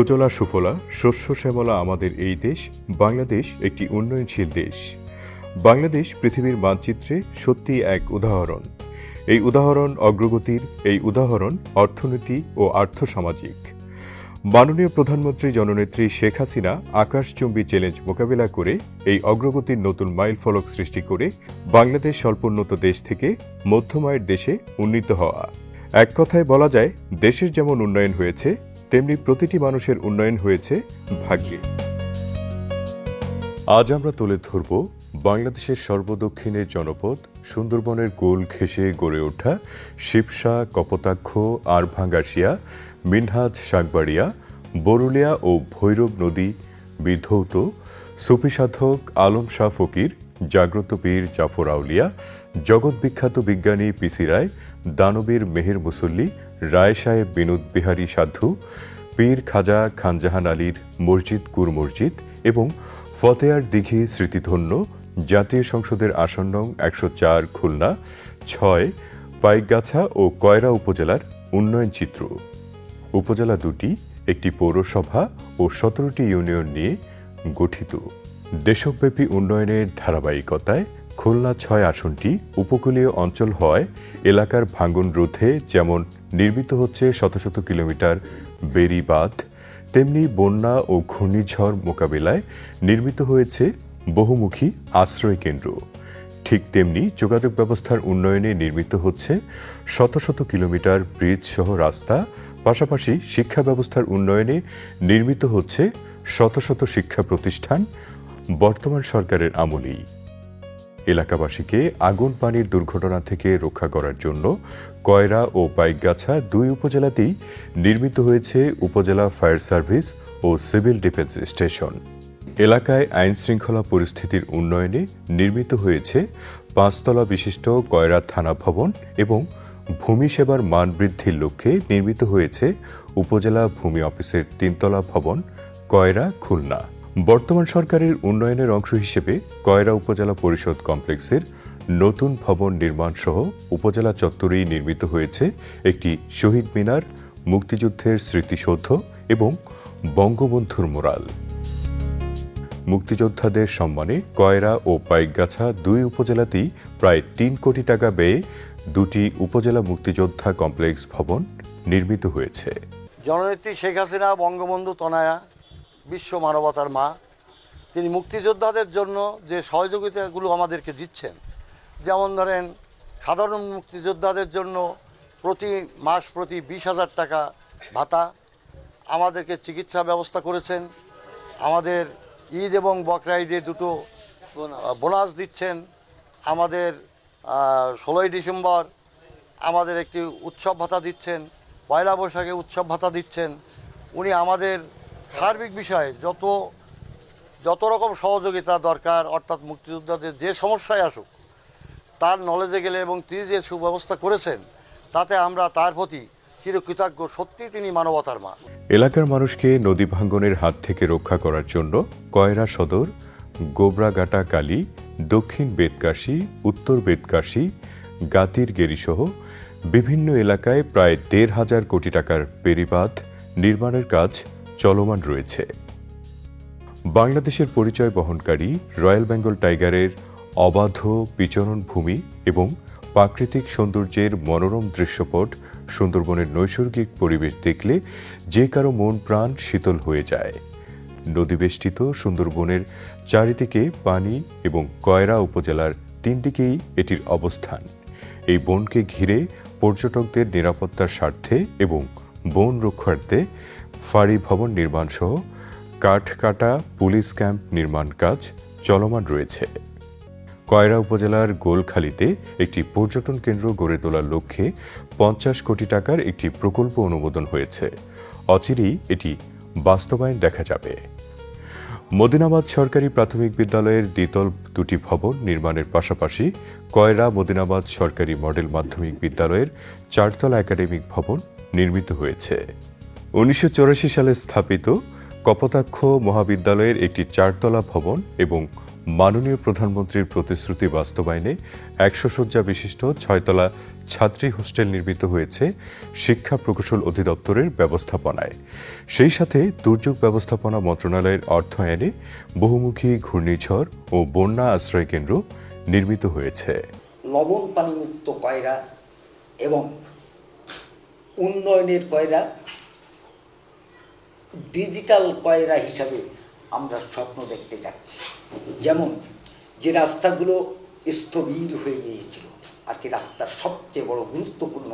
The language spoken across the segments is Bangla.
সুজলা সুফলা, শস্য শ্যামলা আমাদের এই দেশ, বাংলাদেশ একটি উন্নয়নশীল দেশ। বাংলাদেশ পৃথিবীর মানচিত্রে সত্যি এক উদাহরণ। এই উদাহরণ অগ্রগতির, এই উদাহরণ অর্থনীতি ও আর্থসামাজিক। মাননীয় প্রধানমন্ত্রী জননেত্রী শেখ হাসিনা আকাশচুম্বী চ্যালেঞ্জ মোকাবিলা করে এই অগ্রগতির নতুন মাইল ফলক সৃষ্টি করে বাংলাদেশ স্বল্পোন্নত দেশ থেকে মধ্যমায়ের দেশে উন্নীত হওয়া। এক কথায় বলা যায়, দেশের যেমন উন্নয়ন হয়েছে তেমনি প্রতিটি মানুষের উন্নয়ন হয়েছে ভাগ্যে। আজ আমরা তুলে ধরব বাংলাদেশের সর্বদক্ষিণের জনপদ, সুন্দরবনের গোল ঘেঁষে গড়ে ওঠা শিবসা, কপোতাক্ষ, আরভাঙ্গাসিয়া, মিনহাজ শাকবাড়িয়া বরুলিয়া ও ভৈরব নদী, বিধৌত, সুফি সাধক, আলম শাহ ফকির, জাগ্রত পীর জাফর আউলিয়া, জগৎ বিখ্যাত বিজ্ঞানী পিসি রায় দানবীর মেহের মুসল্লি, রায় সাহেব বিনোদ বিহারী সাধু, পীর খাজা খানজাহান আলীর মসজিদ কুর মসজিদ এবং ফতেয়ার দিঘি স্মৃতিধন্য জাতীয় সংসদের আসন নং একশো চার খুলনা, ছয় পাইকগাছা ও কয়রা উপজেলার উন্নয়ন চিত্র। উপজেলা দুটি, একটি পৌরসভা ও সতেরোটি ইউনিয়ন নিয়ে গঠিত। দেশব্যাপী উন্নয়নের ধারাবাহিকতায় খুলনা ছয় আসনটি উপকূলীয় অঞ্চল হওয়ায় এলাকার ভাঙ্গন রোধে যেমন নির্মিত হচ্ছে শত শত কিলোমিটার বেরি বাঁধ তেমনি বন্যা ও ঘূর্ণিঝড় মোকাবিলায় নির্মিত হয়েছে বহুমুখী আশ্রয় কেন্দ্র ঠিক তেমনি যোগাযোগ ব্যবস্থার উন্নয়নে নির্মিত হচ্ছে শত শত কিলোমিটার ব্রিজ সহ রাস্তা, পাশাপাশি শিক্ষা ব্যবস্থার উন্নয়নে নির্মিত হচ্ছে শত শত শিক্ষা প্রতিষ্ঠান, বর্তমান সরকারের আমলেই। এলাকাবাসীকে আগুন পানির দুর্ঘটনা থেকে রক্ষা করার জন্য কয়রা ও পাইকগাছা দুই উপজেলাতেই নির্মিত হয়েছে উপজেলা ফায়ার সার্ভিস ও সিভিল ডিফেন্স স্টেশন। এলাকায় আইন শৃঙ্খলা পরিস্থিতির উন্নয়নে নির্মিত হয়েছে পাঁচতলা বিশিষ্ট কয়রা থানা ভবন এবং ভূমি সেবার মান বৃদ্ধির লক্ষ্যে নির্মিত হয়েছে উপজেলা ভূমি অফিসের তিনতলা ভবন, কয়রা খুলনা। বর্তমান সরকারের উন্নয়নের অংশ হিসেবে কয়রা উপজেলা পরিষদ কমপ্লেক্সের নতুন ভবন নির্মাণ সহ উপজেলা চত্বরেই নির্মিত হয়েছে একটি শহীদ মিনার, মুক্তিযুদ্ধের স্মৃতিসৌধ এবং বঙ্গবন্ধুর মোরাল মুক্তিযোদ্ধাদের সম্মানে কয়রা ও পাইকগাছা দুই উপজেলাতেই প্রায় তিন কোটি টাকা ব্যয়ে দুটি উপজেলা মুক্তিযোদ্ধা কমপ্লেক্স ভবন নির্মিত হয়েছে। জননেত্রী শেখ হাসিনা, বঙ্গবন্ধু তনয়া বিশ্ব মানবতার মা তিনি মুক্তিযোদ্ধাদের জন্য যে সহযোগিতাগুলো আমাদেরকে দিচ্ছেন যেমন ধরেন সাধারণ মুক্তিযোদ্ধাদের জন্য প্রতি মাস প্রতি বিশ হাজার টাকা ভাতা আমাদেরকে চিকিৎসা ব্যবস্থা করেছেন আমাদের ঈদ এবং বকরা ঈদে দুটো বোনাস। দিচ্ছেন আমাদের ষোলোই ডিসেম্বর আমাদের একটি উৎসব ভাতা দিচ্ছেন পয়লা বৈশাখে উৎসব ভাতা দিচ্ছেন উনি আমাদের সার্বিক বিষয়ে যত যত রকম সহযোগিতা দরকার, অর্থাৎ মুক্তিযোদ্ধাদের যে সমস্যায় আসুক, তার নলেজে গেলে এবং তিনি যে সুব্যবস্থা করেছেন, তাতে আমরা তার প্রতি চিরকৃতজ্ঞ। সত্যি তিনি মানবতার মা। এলাকার মানুষকে নদী ভাঙ্গনের হাত থেকে রক্ষা করার জন্য কয়রা সদর গোবরাগাটা কালী, দক্ষিণ বেদকাশী উত্তর বেদকাশী গাতির গেরিসহ বিভিন্ন এলাকায় প্রায় দেড় হাজার কোটি টাকার পেরিবাঁধ নির্মাণের কাজ চলমান রয়েছে। বাংলাদেশের পরিচয় বহনকারী রয়্যাল বেঙ্গল টাইগারের অবাধ বিচরণ ভূমি এবং প্রাকৃতিক সৌন্দর্যের মনোরম দৃশ্যপট সুন্দরবনের নৈসর্গিক পরিবেশ দেখলে যে কারও মন প্রাণ শীতল হয়ে যায়। নদীবেষ্টিত সুন্দরবনের চারিদিকে পানি এবং কয়রা উপজেলার তিন দিকেই এটির অবস্থান। এই বনকে ঘিরে পর্যটকদের নিরাপত্তার স্বার্থে এবং বন রক্ষার্থে ফাঁড়ি ভবন নির্মাণ সহ কাঠকাটা পুলিশ ক্যাম্প নির্মাণ কাজ চলমান রয়েছে। কয়রা উপজেলার গোলখালীতে একটি পর্যটন কেন্দ্র গড়ে তোলার লক্ষ্যে পঞ্চাশ কোটি টাকার একটি প্রকল্প অনুমোদন হয়েছে। অচিরেই এটি বাস্তবায়ন দেখা যাবে। মদিনাবাদ সরকারি প্রাথমিক বিদ্যালয়ের দ্বিতল দুটি ভবন নির্মাণের পাশাপাশি কয়রা মদিনাবাদ সরকারি মডেল মাধ্যমিক বিদ্যালয়ের চারতলা একাডেমিক ভবন নির্মিত হয়েছে। উনিশশো চুরাশি সালে স্থাপিত কপোতাক্ষ মহাবিদ্যালয়ের একটি চারতলা ভবন এবং মাননীয় প্রধানমন্ত্রীর প্রতিশ্রুতি বাস্তবায়নে একশো শয্যা বিশিষ্ট ছয়তলা ছাত্রী হোস্টেল নির্মিত হয়েছে শিক্ষা প্রকৌশল অধিদপ্তরের ব্যবস্থাপনায়। সেই সাথে দুর্যোগ ব্যবস্থাপনা মন্ত্রণালয়ের অর্থায়নে বহুমুখী ঘূর্ণিঝড় ও বন্যা আশ্রয় কেন্দ্র নির্মিত হয়েছে। লবণ পানিমুক্ত কয়রা এবং উন্নয়নের কয়রা ডিজিটাল কয়রা হিসাবে আমরা স্বপ্ন দেখতে যাচ্ছি। যেমন, যে রাস্তাগুলো স্থবির হয়ে গিয়েছিল আর কি রাস্তার সবচেয়ে বড় গুরুত্বপূর্ণ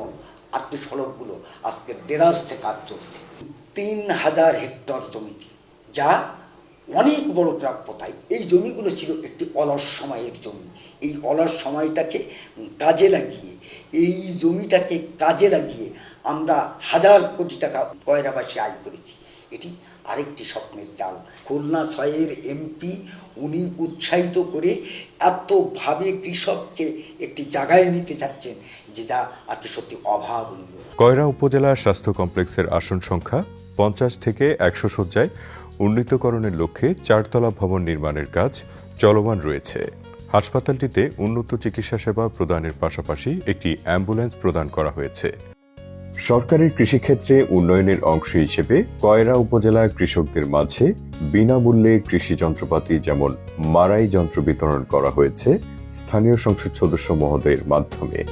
আটটি সড়কগুলো আজকে দেদারসে কাজ চলছে। তিন হাজার হেক্টর জমিতে, যা অনেক বড় প্রাপ্যতায় এই জমিগুলো ছিল একটি অলস সময়ের জমি। এই অলস সময়টাকে কাজে লাগিয়ে, এই জমিটাকে কাজে লাগিয়ে আমরা হাজার কোটি টাকা কয়রাবাসী আয় করেছি। এটি আরেকটি স্বপ্নের জাল। খুলনা ছয়ের এমপি উনি উৎসাহিত করে এতভাবে কৃষককে একটি জায়গায় নিতে চাচ্ছেন যে যা আর কি সত্যি অভাবনীয়। কয়রা উপজেলা স্বাস্থ্য কমপ্লেক্সের আসন সংখ্যা পঞ্চাশ থেকে একশো শয্যায় উন্নীতকরণের লক্ষ্যে চারতলা ভবন নির্মাণের কাজ চলমান রয়েছে। হাসপাতালটিতে উন্নত চিকিৎসা সেবা প্রদানের পাশাপাশি একটি অ্যাম্বুলেন্স প্রদান করা হয়েছে। সরকারের কৃষিক্ষেত্রে উন্নয়নের অংশ হিসেবে কয়রা উপজেলার কৃষকদের মাঝে বিনামূল্যে কৃষি যন্ত্রপাতি যেমন মারাই যন্ত্র বিতরণ করা হয়েছে স্থানীয় সংসদ সদস্য মহোদয়ের মাধ্যমে।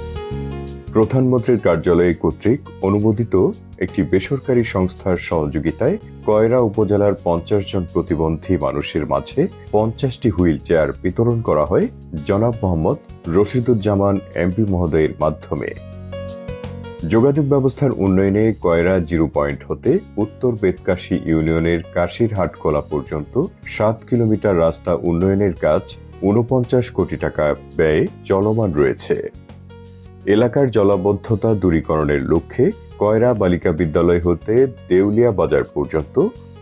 প্রধানমন্ত্রীর কার্যালয় কর্তৃক অনুমোদিত একটি বেসরকারি সংস্থার সহযোগিতায় কয়রা উপজেলার পঞ্চাশ জন প্রতিবন্ধী মানুষের মাঝে পঞ্চাশটি হুইল চেয়ার বিতরণ করা হয় জনাব মোহাম্মদ রশিদুজ্জামান এমপি মহোদয়ের মাধ্যমে। যোগাযোগ ব্যবস্থার উন্নয়নে কয়রা জিরো পয়েন্ট হতে উত্তর বেতকাশি ইউনিয়নের কাশিরহাট কোলা পর্যন্ত সাত কিলোমিটার রাস্তা উন্নয়নের কাজ ঊনপঞ্চাশ কোটি টাকা ব্যয়ে চলমান রয়েছে। এলাকার জলাবদ্ধতা দূরীকরণের লক্ষ্যে কয়রা বালিকা বিদ্যালয় হতে দেউলিয়া বাজার পর্যন্ত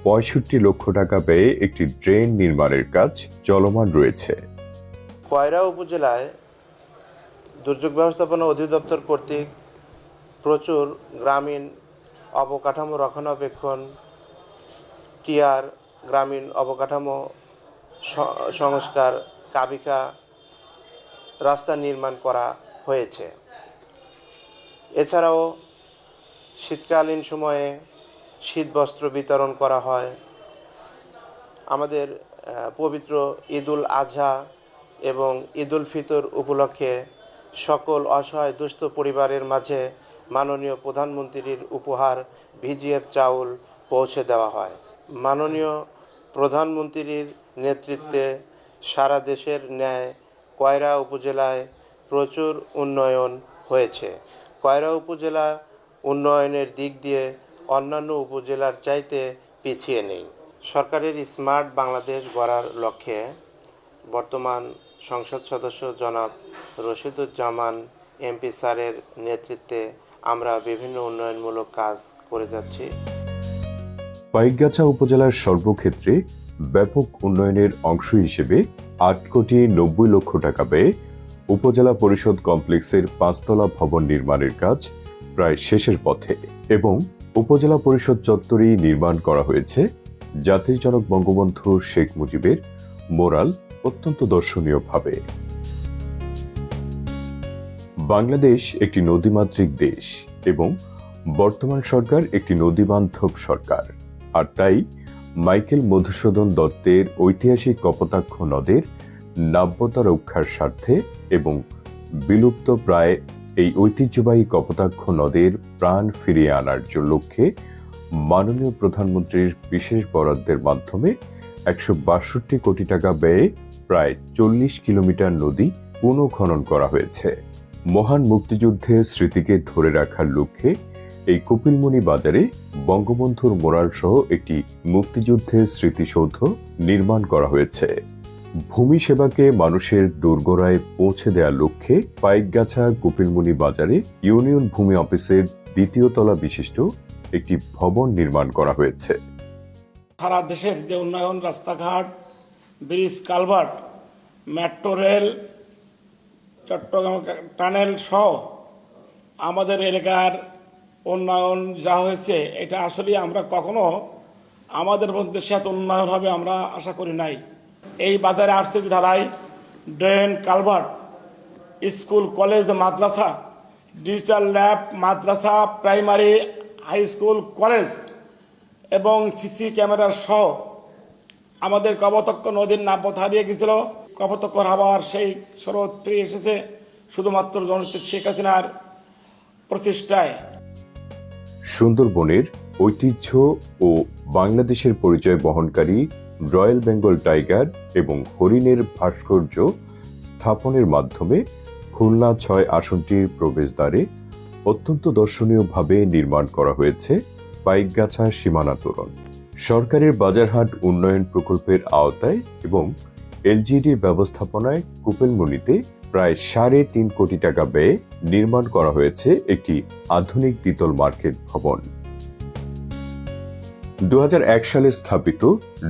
পঁয়ষট্টি লক্ষ টাকা ব্যয়ে একটি ড্রেন নির্মাণের কাজ চলমান রয়েছে। কয়রা উপজেলায় দুর্যোগ ব্যবস্থাপনা অধিদপ্তর কর্তৃক প্রচুর গ্রামীণ অবকাঠামো রক্ষণাবেক্ষণ, টিআর গ্রামীণ অবকাঠামো সংস্কার, কাবিকা রাস্তা নির্মাণ করা হয়েছে। এছাড়াও শীতকালীন সময়ে শীতবস্ত্র বিতরণ করা হয়। আমাদের পবিত্র ঈদুল আজহা এবং ঈদুল ফিতর উপলক্ষে সকল অসহায় দুস্থ পরিবারের মাঝে মাননীয় প্রধানমন্ত্রীর উপহার ভিজিএফ চাউল পৌঁছে দেওয়া হয়। মাননীয় প্রধানমন্ত্রীর নেতৃত্বে সারা দেশের ন্যায় কয়রা উপজেলায় প্রচুর উন্নয়ন হয়েছে। কয়রা উপজেলা উন্নয়নের দিক দিয়ে অন্যান্য উপজেলার চাইতে পিছিয়ে নেই। সরকারের স্মার্ট বাংলাদেশ গড়ার লক্ষ্যে বর্তমান সংসদ সদস্য জনাব রশিদুজ্জামান এমপি স্যারের নেতৃত্বে আমরা বিভিন্ন উন্নয়নমূলক কাজ করে যাচ্ছি। পাইকগাছা উপজেলার সর্বক্ষেত্রে ব্যাপক উন্নয়নের অংশ হিসেবে আট কোটি নব্বই লক্ষ টাকা ব্যয়ে উপজেলা পরিষদ কমপ্লেক্সের পাঁচতলা ভবন নির্মাণের কাজ প্রায় শেষের পথে এবং উপজেলা পরিষদ চত্বরেই নির্মাণ করা হয়েছে। জাতির জনক বঙ্গবন্ধু শেখ মুজিবের মোরাল অত্যন্ত দর্শনীয়ভাবে। বাংলাদেশ একটি নদীমাতৃক দেশ এবং বর্তমান সরকার একটি নদীবান্ধব সরকার। আর তাই মাইকেল মধুসূদন দত্তের ঐতিহাসিক কপোতাক্ষ নদের নাব্যতা রক্ষার স্বার্থে এবং বিলুপ্ত প্রায় এই ঐতিহ্যবাহী কপোতাক্ষ নদের প্রাণ ফিরিয়ে আনার লক্ষ্যে মাননীয় প্রধানমন্ত্রীর বিশেষ বরাদ্দের মাধ্যমে একশো বাষট্টি কোটি টাকা ব্যয়ে প্রায় চল্লিশ কিলোমিটার নদী পুনঃখনন করা হয়েছে। মহান মুক্তিযুদ্ধের স্মৃতিকে ধরে রাখার লক্ষ্যে এই কপিলমুনি বাজারে বঙ্গবন্ধুর মোরাল সহ একটি মুক্তিযুদ্ধের স্মৃতিসৌধ নির্মাণ করা হয়েছে। ভূমি সেবাকে মানুষের দোরগোড়ায় পৌঁছে দেওয়ার লক্ষ্যে পাইকগাছা কপিলমুনি বাজারে ইউনিয়ন ভূমি অফিসের দ্বিতীয় তলা বিশিষ্ট একটি ভবন নির্মাণ করা হয়েছে। সারা দেশের যে উন্নয়ন রাস্তাঘাট, bridge, culvert, metro rail Chattogram, tunnel সহ আমাদের এলাকার উন্নয়ন যা হয়েছে, এটা আসলে আমরা কখনো আমাদের মধ্যে সাথে উন্নয়ন হবে আমরা আশা করি নাই। এই বাজারে আসছে ঢালাই, ড্রেন, কালভার্ট, স্কুল, কলেজ, মাদ্রাসা, ডিজিটাল ল্যাব, মাদ্রাসা, প্রাইমারি, হাই স্কুল, কলেজ এবং সিসি ক্যামেরা সহ আমাদের কপতক্ষ নদীর নাপথ হারিয়ে গেছিল। কপতক্ষ আবার সেই স্রোত ফিরে এসেছে শুধুমাত্র জননেত্রী শেখ হাসিনার প্রচেষ্টায়। সুন্দরবনের ঐতিহ্য ও বাংলাদেশের পরিচয় বহনকারী রয়্যাল বেঙ্গল টাইগার এবং হরিণের ভাস্কর্য স্থাপনের মাধ্যমে খুলনা ছয় আসনটির প্রবেশদ্বারে অত্যন্ত দর্শনীয়ভাবে নির্মাণ করা হয়েছে পাইকগাছা সীমানা তোরণ। সরকারের বাজারহাট উন্নয়ন প্রকল্পের আওতায় এবং এলজিডির ব্যবস্থাপনায় কুপেলমণিতে প্রায় সাড়ে তিন কোটি টাকা ব্যয়ে নির্মাণ করা হয়েছে একটি আধুনিক দ্বিতল মার্কেট ভবন। দু হাজার এক সালে স্থাপিত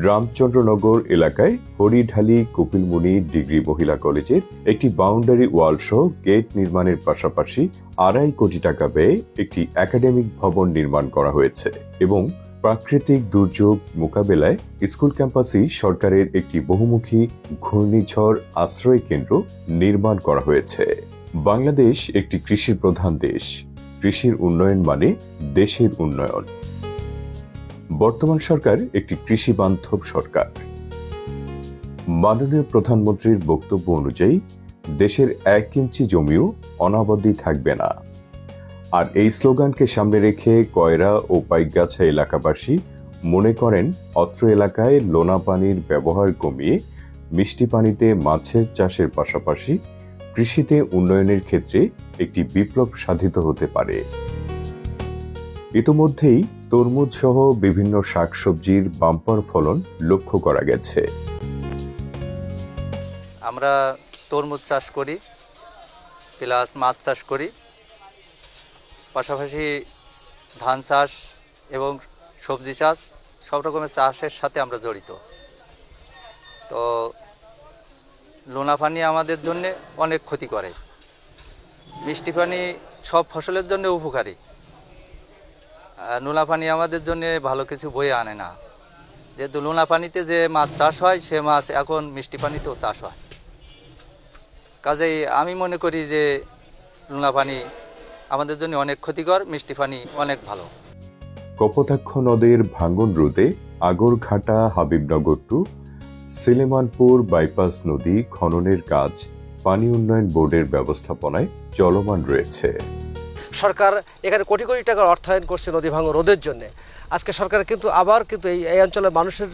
রামচন্দ্রনগর এলাকায় হরিঢালি কপিলমুনি ডিগ্রি মহিলা কলেজের একটি বাউন্ডারি ওয়াল সহ গেট নির্মাণের পাশাপাশি আড়াই কোটি টাকা ব্যয়ে একটি একাডেমিক ভবন নির্মাণ করা হয়েছে এবং প্রাকৃতিক দুর্যোগ মোকাবেলায় স্কুল ক্যাম্পাসেই সরকারের একটি বহুমুখী ঘূর্ণিঝড় আশ্রয় কেন্দ্র নির্মাণ করা হয়েছে। বাংলাদেশ একটি কৃষি প্রধান দেশ। কৃষির উন্নয়ন মানে দেশের উন্নয়ন। বর্তমান সরকার একটি কৃষি বান্ধব সরকার। মাননীয় প্রধানমন্ত্রীর বক্তব্য অনুযায়ী, দেশের এক ইঞ্চি জমিও অনাবদ্ধি থাকবে না। আর এই স্লোগানকে সামনে রেখে কয়রা ও পাইকগাছা এলাকাবাসী মনে করেন, অত্র এলাকায় লোনা পানির ব্যবহার কমিয়ে মিষ্টি পানিতে মাছের চাষের পাশাপাশি কৃষিতে উন্নয়নের ক্ষেত্রে একটি বিপ্লব সাধিত হতে পারে। ইতোমধ্যেই তরমুজ সহ বিভিন্ন শাকসবজির বাম্পার ফলন লক্ষ্য করা গেছে। আমরা তরমুজ চাষ করি, প্লাস মাছ চাষ করি। পাশাপাশি ধান চাষ এবং সবজি চাষ সব রকমের চাষের সাথে আমরা জড়িত। তো লোনা পানি আমাদের জন্য অনেক ক্ষতি করে। মিষ্টি পানি সব ফসলের জন্য উপকারী। নোনা পানি আমাদের জন্য ভালো কিছু বয়ে আনে না। যেহেতু লোনা পানিতে যে মাছ চাষ হয়, সে মাছ এখন মিষ্টি পানিতেও চাষ হয়। কাজেই আমি মনে করি যে লোনা পানি আমাদের জন্য অনেক ক্ষতিকর মিষ্টি পানি অনেক ভালো। কপোতাক্ষ নদের ভাঙ্গন রোধে আগরঘাটা হাবিবনগর টু সিলেমানপুর বাইপাস নদী খননের কাজ পানি উন্নয়ন বোর্ডের ব্যবস্থাপনায় চলমান রয়েছে। সরকার এখানে কোটি কোটি টাকার অর্থায়ন করছে নদী ভাঙন রোধের জন্য। আজকে সরকার কিন্তু আবার কিন্তু এই এই অঞ্চলের মানুষের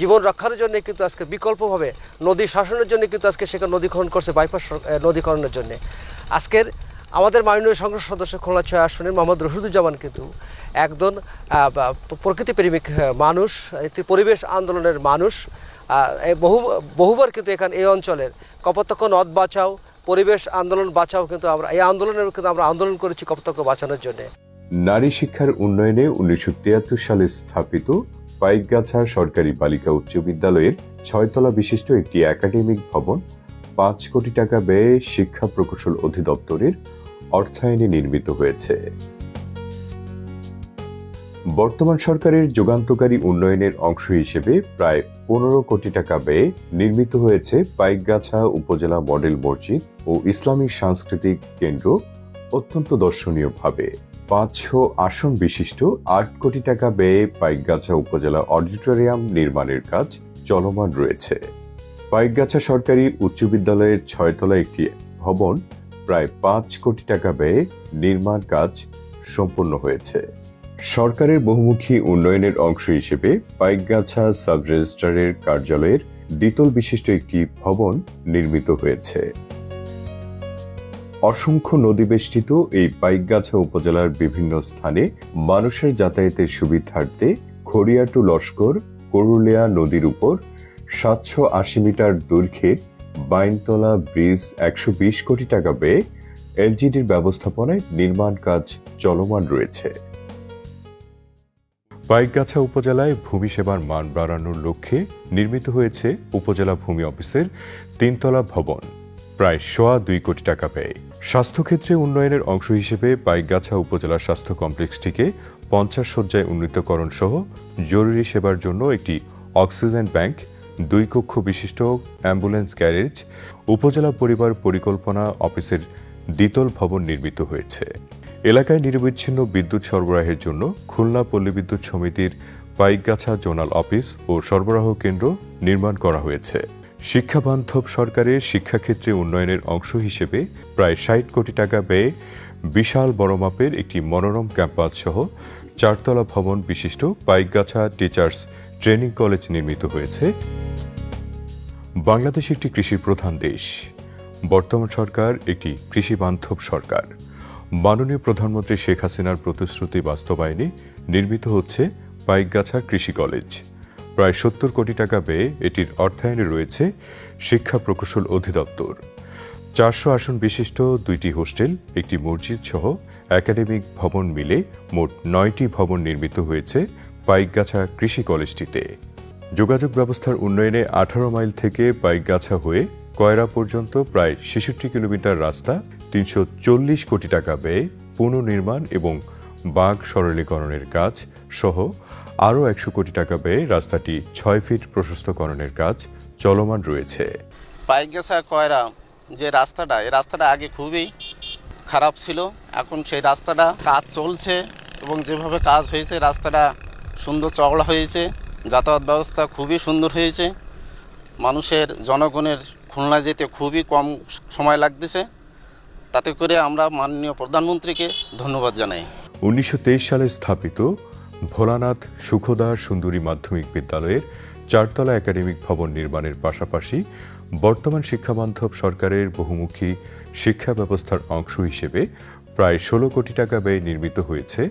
জীবন রক্ষার জন্য কিন্তু আজকে বিকল্পভাবে নদী শাসনের জন্য কিন্তু আজকে সেখানে নদী খনন করছে বাইপাস নদী খননের জন্য। আজকের আমাদের মাননীয় সংসদ সদস্য খোলা ছয় আসনের মোহাম্মদ রশিদুজ্জামান কিন্তু একজন আহ, বা- প্রকৃতিপ্রেমিক মানুষ একটি পরিবেশ আন্দোলনের মানুষ বহু বহুবার কিন্তু এখানে এই অঞ্চলের কপতক্ষ নদ বাঁচাও পরিবেশ আন্দোলন বাঁচাও কিন্তু আমরা এই আন্দোলনের কিন্তু আমরা আন্দোলন করেছি কপতক্ষ বাঁচানোর জন্য। নারী শিক্ষার উন্নয়নে উনিশশো তিয়াত্তর সালে স্থাপিত পাইকগাছা সরকারি বালিকা উচ্চ বিদ্যালয়ের ছয়তলা বিশিষ্ট একটি একাডেমিক ভবন পাঁচ কোটি টাকা ব্যয়ে শিক্ষা প্রকৌশল অধিদপ্তরের অর্থায়নে নির্মিত হয়েছে। বর্তমান সরকারের যুগান্তকারী উন্নয়নের অংশ হিসেবে প্রায় পনেরো কোটি টাকা ব্যয়ে নির্মিত হয়েছে পাইকগাছা উপজেলা মডেল মসজিদ ও ইসলামী সাংস্কৃতিক কেন্দ্র অত্যন্ত দর্শনীয়ভাবে। পাঁচশো আসন বিশিষ্ট আট কোটি টাকা ব্যয়ে পাইকগাছা উপজেলা অডিটোরিয়াম নির্মাণের কাজ চলমান রয়েছে। পাইকগাছা সরকারি উচ্চ বিদ্যালয়ের ছয়তলা একটি ভবন প্রায় পাঁচ কোটি টাকা ব্যয়ে নির্মাণ কাজ সম্পন্ন হয়েছে। সরকারের বহুমুখী উন্নয়নের অংশ হিসেবে পাইকগাছা সাব রেজিস্ট্রারের কার্যালয়ের দ্বিতল বিশিষ্ট একটি ভবন নির্মিত হয়েছে। অসংখ্য নদীবেষ্টিত এই পাইকগাছা উপজেলার বিভিন্ন স্থানে মানুষের যাতায়াতের সুবিধার্থে খড়িয়া টু লস্কর, করুলিয়া নদীর উপর সাতশো আশি মিটার দৈর্ঘ্যের বাইনতলা ব্রিজ একশো বিশ কোটি টাকা ব্যয়ে এলজিডির ব্যবস্থাপনায় নির্মাণ কাজ চলমান রয়েছে। পাইকগাছা উপজেলায় ভূমি সেবার মান বাড়ানোর লক্ষ্যে নির্মিত হয়েছে উপজেলা ভূমি অফিসের তিনতলা ভবন, প্রায় সোয়া দুই কোটি টাকা ব্যয়। স্বাস্থ্যক্ষেত্রে উন্নয়নের অংশ হিসেবে পাইকগাছা উপজেলা স্বাস্থ্য কমপ্লেক্সটিকে পঞ্চাশ শয্যায় উন্নীতকরণ সহ জরুরি সেবার জন্য একটি অক্সিজেন ব্যাংক দুই কক্ষ বিশিষ্ট অ্যাম্বুলেন্স গ্যারেজ, উপজেলা পরিবার পরিকল্পনা অফিসের দ্বিতল ভবন নির্মিত হয়েছে। এলাকায় নিরবিচ্ছিন্ন বিদ্যুৎ সরবরাহের জন্য খুলনা পল্লী বিদ্যুৎ সমিতির পাইকগাছা জোনাল অফিস ও সরবরাহ কেন্দ্র নির্মাণ করা হয়েছে। শিক্ষাবান্ধব সরকারের শিক্ষাক্ষেত্রে উন্নয়নের অংশ হিসেবে প্রায় ষাট কোটি টাকা ব্যয়ে বিশাল বড় মাপের একটি মনোরম ক্যাম্পাস সহ চারতলা ভবন বিশিষ্ট পাইকগাছা টিচার্স ট্রেনিং কলেজ নির্মিত হয়েছে। বাংলাদেশ একটি কৃষি প্রধান দেশ। বর্তমান সরকার একটি কৃষি বান্ধব সরকার। মাননীয় প্রধানমন্ত্রী শেখ হাসিনার প্রতিশ্রুতি বাস্তবায়নে নির্মিত হচ্ছে পাইকগাছা কৃষি কলেজ। প্রায় সত্তর কোটি টাকা ব্যয়ে এটির অর্থায়নে রয়েছে শিক্ষা প্রকৌশল অধিদপ্তর। চারশো আসন বিশিষ্ট দুইটি হোস্টেল, একটি মসজিদ সহ একাডেমিক ভবন মিলে মোট নয়টি ভবন নির্মিত হয়েছে পাইকগাছা কৃষি কলেজটিতে। যোগাযোগ ব্যবস্থার উন্নয়নে আঠারো মাইল থেকে বাইকগাছা হয়ে কয়রা পর্যন্ত প্রায় ছেষট্টি কিলোমিটার রাস্তা, তিনশো চল্লিশ কোটি টাকা ব্যয়ে পুনর্নির্মাণ এবং বাঘ সরলীকরণের কাজ সহ আরও একশো কোটি টাকা ব্যয়ে রাস্তাটি ছয় ফিট প্রশস্তকরণের কাজ চলমান রয়েছে। পাইকগাছা কয়রা যে রাস্তাটা, এই রাস্তাটা আগে খুবই খারাপ ছিল। এখন সেই রাস্তাটা কাজ চলছে এবং যেভাবে কাজ হয়েছে, রাস্তাটা সুন্দর চওড়া হয়েছে, যাতায়াত ব্যবস্থা খুবই সুন্দর হয়েছে। মানুষের, জনগণের খুলনা যেতে খুবই কম সময় লাগতেছে। তাতে করে আমরা মাননীয় প্রধানমন্ত্রীকে ধন্যবাদ জানাই। উনিশশো তেইশ সালে স্থাপিত ভোলানাথ সুখদা সুন্দরী মাধ্যমিক বিদ্যালয়ের চারতলা একাডেমিক ভবন নির্মাণের পাশাপাশি বর্তমান শিক্ষাবান্ধব সরকারের বহুমুখী শিক্ষা ব্যবস্থার অংশ হিসেবে প্রায় ষোলো কোটি টাকা ব্যয়ে নির্মিত হয়েছে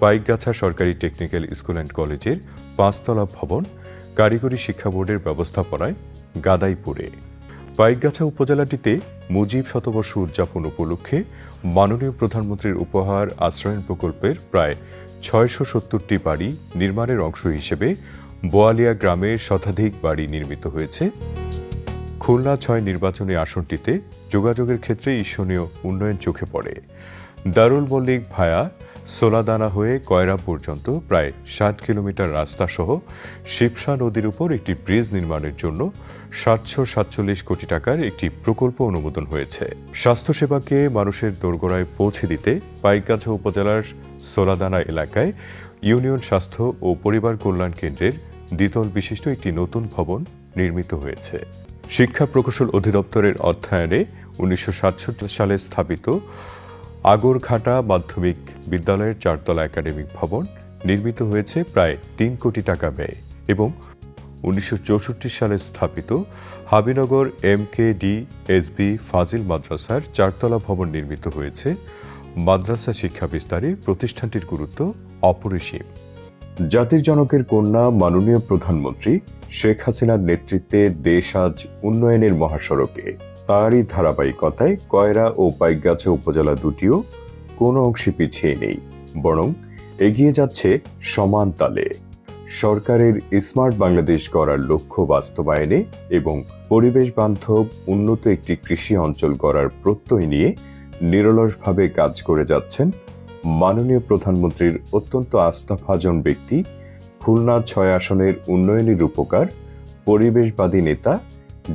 পাইকগাছা সরকারি টেকনিক্যাল স্কুল অ্যান্ড কলেজের পাঁচতলা ভবন, কারিগরি শিক্ষা বোর্ডের ব্যবস্থাপনায় গাদাইপুরে। পাইকগাছা উপজেলাটিতে মুজিব শতবর্ষ উদযাপন উপলক্ষে মাননীয় প্রধানমন্ত্রীর উপহার আশ্রয়ণ প্রকল্পের প্রায় ছয়শো সত্তরটি বাড়ি নির্মাণের অংশ হিসেবে বোয়ালিয়া গ্রামে শতাধিক বাড়ি নির্মিত হয়েছে। খুলনা ছয় নির্বাচনী আসনটিতে যোগাযোগের ক্ষেত্রে ঈর্ষণীয় উন্নয়ন চোখে পড়ে। দারুল মল্লিক ভায়া সোলাদানা হয়ে কয়রা পর্যন্ত প্রায় ষাট কিলোমিটার রাস্তা সহ শিবসা নদীর উপর একটি ব্রিজ নির্মাণের জন্য সাতশো সাতচল্লিশ কোটি টাকার একটি প্রকল্প অনুমোদন হয়েছে। স্বাস্থ্যসেবাকে মানুষের দোরগোড়ায় পৌঁছে দিতে পাইকগাছা উপজেলার সোলাদানা এলাকায় ইউনিয়ন স্বাস্থ্য ও পরিবার কল্যাণ কেন্দ্রের দ্বিতল বিশিষ্ট একটি নতুন ভবন নির্মিত হয়েছে। শিক্ষা প্রকৌশল অধিদপ্তরের অর্থায়নে উনিশশো সালে স্থাপিত আগরঘাটা মাধ্যমিক বিদ্যালয়ের চারতলা একাডেমিক ভবন নির্মিত হয়েছে প্রায় তিন কোটি টাকা ব্যয় এবং উনিশশো চৌষট্টি সালে স্থাপিত Habinagar M K D SB ফাজিল মাদ্রাসার চারতলা ভবন নির্মিত হয়েছে। মাদ্রাসা শিক্ষা বিস্তারে প্রতিষ্ঠানটির গুরুত্ব অপরিসীম। জাতির জনকের কন্যা মাননীয় প্রধানমন্ত্রী শেখ হাসিনার নেতৃত্বে দেশ আজ উন্নয়নের মহাসড়কে। তারই ধারাবাহিকতায় কয়রা ও পাইকগাছা উপজেলা দুটিও কোনো অংশে পিছিয়ে নেই, বরং এগিয়ে যাচ্ছে সমান তালে। সরকারের স্মার্ট বাংলাদেশ গড়ার লক্ষ্য বাস্তবায়নে এবং পরিবেশ বান্ধব উন্নত একটি কৃষি অঞ্চল গড়ার প্রত্যয় নিয়ে নিরলসভাবে কাজ করে যাচ্ছেন মাননীয় প্রধানমন্ত্রীর অত্যন্ত আস্থাভাজন ব্যক্তি, খুলনা ছয় আসনের উন্নয়নী রূপকার পরিবেশবাদী নেতা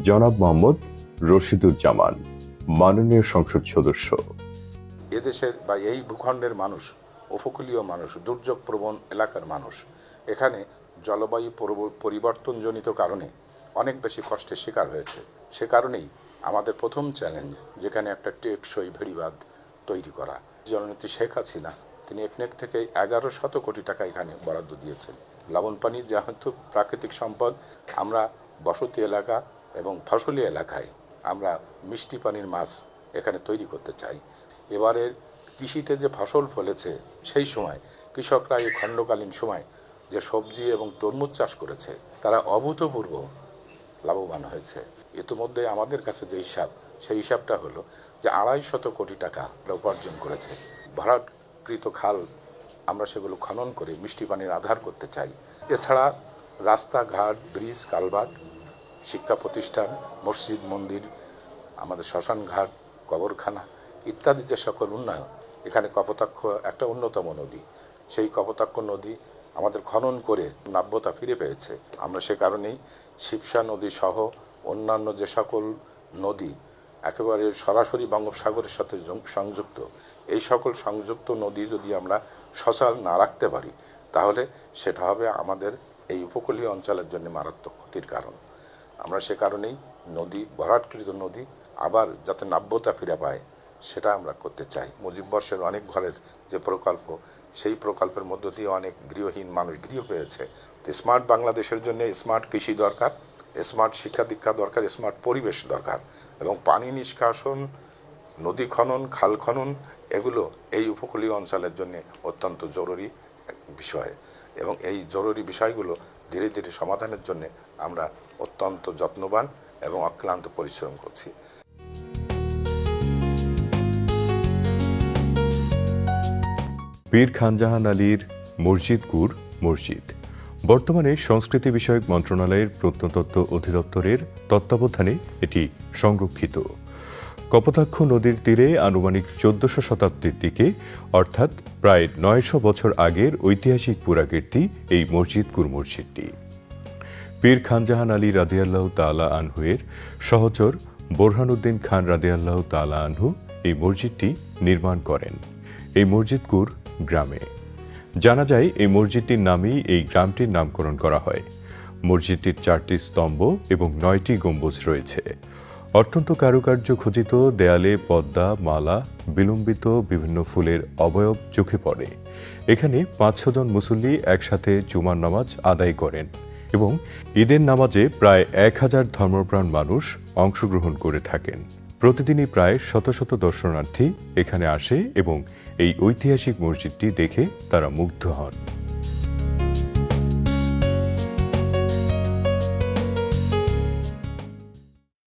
জনাব মোহাম্মদ রশিদুজ্জামান, মাননীয় সংসদ সদস্য। এদেশের বা এই ভূখণ্ডের মানুষ, উপকূলীয় মানুষ দুর্যোগ প্রবণ এলাকার মানুষ, এখানে জলবায়ু পরব- পরিবর্তনজনিত কারণে অনেক বেশি কষ্টের শিকার হয়েছে। সে কারণেই আমাদের প্রথম চ্যালেঞ্জ, যেখানে একটা টেকসই ভেড়িবাদ তৈরি করা। জননেত্রী শেখ হাসিনা, তিনি একনেক থেকে এগারো শত কোটি টাকা এখানে বরাদ্দ দিয়েছেন। লবণ পানি যেহেতু প্রাকৃতিক সম্পদ, আমরা বসতি এলাকা এবং ফসলি এলাকায় আমরা মিষ্টি পানির মাছ এখানে তৈরি করতে চাই। এবারের কৃষিতে যে ফসল ফলেছে, সেই সময়, কৃষকরা এই খণ্ডকালীন সময় যে সবজি এবং তরমুজ চাষ করেছে, তারা অভূতপূর্ব লাভবান হয়েছে। ইতিমধ্যে আমাদের কাছে যে হিসাব, সেই হিসাবটা হলো যে আড়াই শত কোটি টাকা উপার্জন করেছে। ভরাটকৃত খাল আমরা সেগুলো খনন করে মিষ্টি পানির আধার করতে চাই। এছাড়া রাস্তাঘাট, ব্রিজ, কালভার্ট শিক্ষা প্রতিষ্ঠান, মসজিদ, মন্দির, আমাদের শ্মশান ঘাট কবরখানা ইত্যাদি যে সকল উন্নয়ন, এখানে কপোতাক্ষ একটা অন্যতম নদী। সেই কপোতাক্ষ নদী আমাদের খনন করে নাব্যতা ফিরে পেয়েছে। আমরা সে কারণেই শিবসা নদী সহ অন্যান্য যে সকল নদী একেবারে সরাসরি বঙ্গোপসাগরের সাথে সংযুক্ত, এই সকল সংযুক্ত নদী যদি আমরা সচল না রাখতে পারি, তাহলে সেটা হবে আমাদের এই উপকূলীয় অঞ্চলের জন্য মারাত্মক ক্ষতির কারণ। আমরা সে কারণেই নদী, ভরাটকৃত নদী আবার যাতে নাব্যতা ফিরে পায়, সেটা আমরা করতে চাই। মুজিব বর্ষের অনেক ঘরের যে প্রকল্প, সেই প্রকল্পের মধ্য দিয়ে অনেক গৃহহীন মানুষ গৃহ পেয়েছে। স্মার্ট বাংলাদেশের জন্য স্মার্ট কৃষি দরকার, স্মার্ট শিক্ষা দীক্ষা দরকার, স্মার্ট পরিবেশ দরকার এবং পানি নিষ্কাশন, নদী খনন, খাল খনন, এগুলো এই উপকূলীয় অঞ্চলের জন্য অত্যন্ত জরুরি বিষয় এবং এই জরুরি বিষয়গুলো ধীরে ধীরে সমাধানের জন্য আমরা অত্যন্ত যত্নবান এবং অক্লান্ত পরিশ্রম করছি। পীর খানজাহান আলীর মসজিদ মসজিদপুর মসজিদ বর্তমানে সংস্কৃতি বিষয়ক মন্ত্রণালয়ের প্রত্নতত্ত্ব অধিদপ্তরের তত্ত্বাবধানে এটি সংরক্ষিত। কপোতাক্ষ নদীর তীরে আনুমানিক চোদ্দশো শতাব্দীর দিকে, অর্থাৎ প্রায় নয়শো বছর আগের ঐতিহাসিক পুরাকীর্তি এই মসজিদপুর মসজিদটি পীর খানজাহান আলী রাদিয়াল্লাহ তালা আনহুয়ের সহচর বোরহানুদ্দিন খান রাদিয়াল্লাহ তালা আনহু এই মসজিদটি নির্মাণ করেন। এই মসজিদকুর গ্রামে। জানা যায়, এই মসজিদটির নামেই এই গ্রামটির নামকরণ করা হয়। মসজিদটির চারটি স্তম্ভ এবং নয়টি গম্বুজ রয়েছে। অত্যন্ত কারুকার্য খচিত দেয়ালে পদ্মা, মালা, বিলম্বিত বিভিন্ন ফুলের অবয়ব চোখে পড়ে। এখানে পাঁচ ছজন মুসল্লি একসাথে জুমার নামাজ আদায় করেন এবং ঈদের নামাজে প্রায় এক হাজার ধর্মপ্রাণ মানুষ অংশগ্রহণ করে থাকেন। প্রতিদিনই প্রায় শত শত দর্শনার্থী এখানে আসে এবং এই ঐতিহাসিক মসজিদটি দেখে তারা মুগ্ধ হন।